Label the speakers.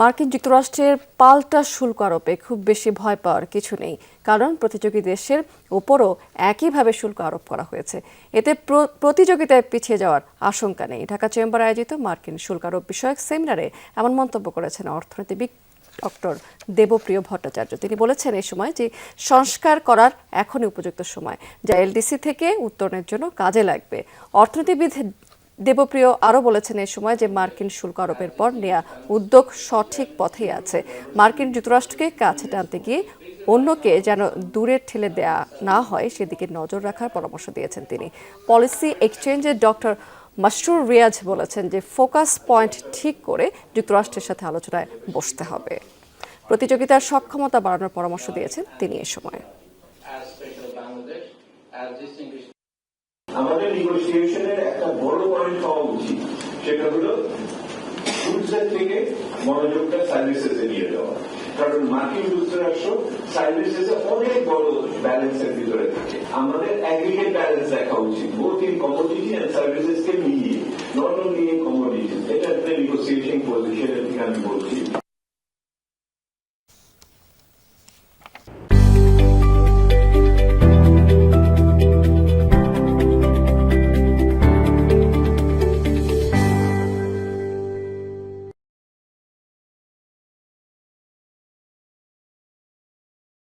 Speaker 1: মার্কিন যুক্তরাষ্ট্রের পাল্টা শুল্ক আরোপে খুব বেশি ভয় পাওয়ার কিছু নেই, কারণ প্রতিযোগী দেশের ওপরও একইভাবে শুল্ক আরোপ করা হয়েছে। এতে প্রতিযোগিতায় পিছিয়ে যাওয়ার আশঙ্কা নেই। ঢাকা চেম্বার আয়োজিত মার্কিন শুল্ক আরোপ বিষয়ক সেমিনারে এমন মন্তব্য করেছেন অর্থনীতিবিদ ডক্টর দেবপ্রিয় ভট্টাচার্য। তিনি বলেছেন এই সময় যে সংস্কার করার এখনই উপযুক্ত সময়, যা এলডিসি থেকে উত্তরণের জন্য কাজে লাগবে। অর্থনীতিবিদ দেবপ্রিয় আরও বলেছেন এ সময় যে মার্কিন শুল্ক আরোপের পর নেয়া উদ্যোগ সঠিক পথেই আছে। মার্কিন যুক্তরাষ্ট্রকে কাছে টানতে গিয়ে অন্যকে যেন দূরে ঠেলে দেয়া না হয়, সেদিকে নজর রাখার পরামর্শ দিয়েছেন তিনি। পলিসি এক্সচেঞ্জের ডক্টর মাসরুর রিয়াজ বলেছেন যে ফোকাস পয়েন্ট ঠিক করে যুক্তরাষ্ট্রের সাথে আলোচনায় বসতে হবে। প্রতিযোগিতার সক্ষমতা বাড়ানোর পরামর্শ দিয়েছেন তিনি এ সময়।
Speaker 2: আমাদের নেগোসিয়েশনের একটা বড় পয়েন্ট হওয়া উচিত। সেটা হলো গুডসের থেকে মনোযোগটা সার্ভিসেসে নিয়ে যাওয়া। কারণ মার্কিন যুক্তরাষ্ট্র সার্ভিসেসে অনেক বড় ব্যালেন্সের ভিতরে থাকে। আমাদের অ্যাগ্রিগেট ব্যালেন্স দেখা উচিত বোথ ইন কমোডিটি অ্যান্ড সার্ভিসেসকে মিলিয়ে। নট অনলি ইন কমোডিটি এটা একটা নেগোসিয়েশন পজিশনের থেকে আমি বলছি।